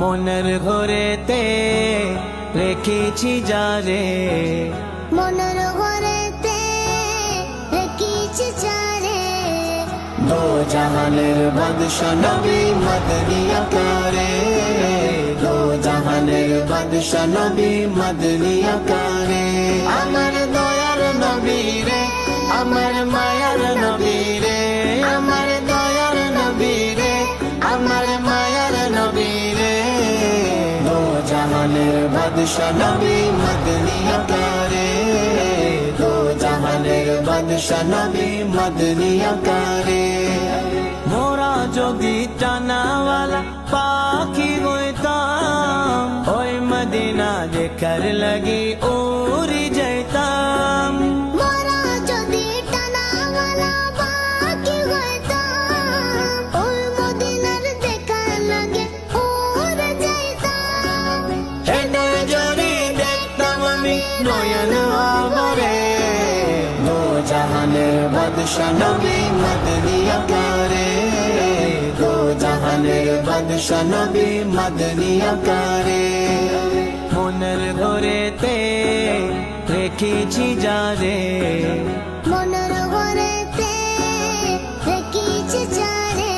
মনের ঘরেতে রেখেছি যারে মনের ঘরেতে রেখেছি চারে দো জাহানের বাদশা নবী মদনিয়া করে দো জাহানের বাদশা নবী মদনিয়া করে আমার দয়ার নবী রে আমার মায়ার নবী রে। জাহানের বাদশা নবী মদনিয়া আকারে। দো জাহানের বাদশা নবী মদনিয়া আকারে। মোরা যদি টানাওয়ালা পাখি হইতাম। ওই মদিনা দেখার লাগি উড়ি নয়ন আবরে। দো জাহানের বাদশা নবী মদনিয়া করে দো জাহানের বাদশা নবী মদনিয়া করে মনের ঘরেতে রেখেছি যারে। মনের ঘরেতে রেখেছি চারে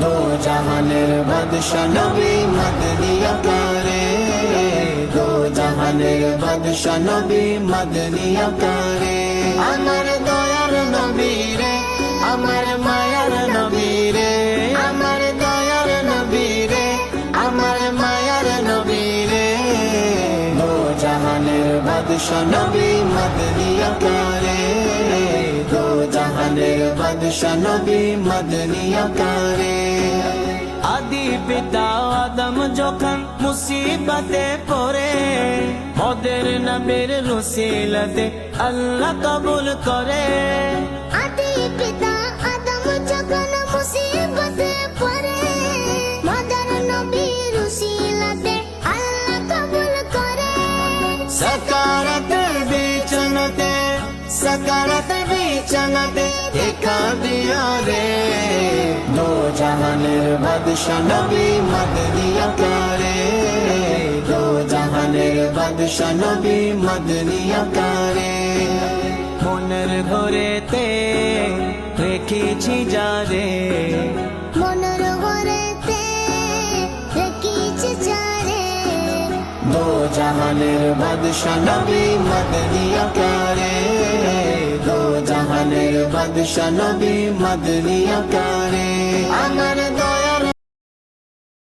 দো জাহানের বাদশা নবী মদনিয়া করে জাহানের বাদশা নবী মদনিয়া করে আমার দয়ার নবী রে, আমার মায়ার নবী রে। আমার দয়ার নবী রে, আমার মায়ার নবী রে। দো জাহানের বাদশা নবী মদনিয়া করে দো জাহানের বাদশা নবী মদনিয়া করে আদি পিতা আদম যখন মুসিবতে পড়ে। মদের নবীর রসিলতে আল্লাহ কবুল করে। আদি পিতা আদম যখন মুসিবতে পড়ে মাদার নবীর উসিলাতে আল্লাহ কবুল করে। সকারত বিচনতে সকারত বিচনতে দেখা দিয়া রে। জাহানের বাদশা নবী মদনিয়া করে দো জাহানের বাদশা নবী মদনিয়া করে মনের ঘরেতে রেখেছি যারে। জাহানের বাদশা নবী মদনিয়া আকারে। দো জাহানের বাদশা নবী মদনিয়া আকারে। আমার দয়া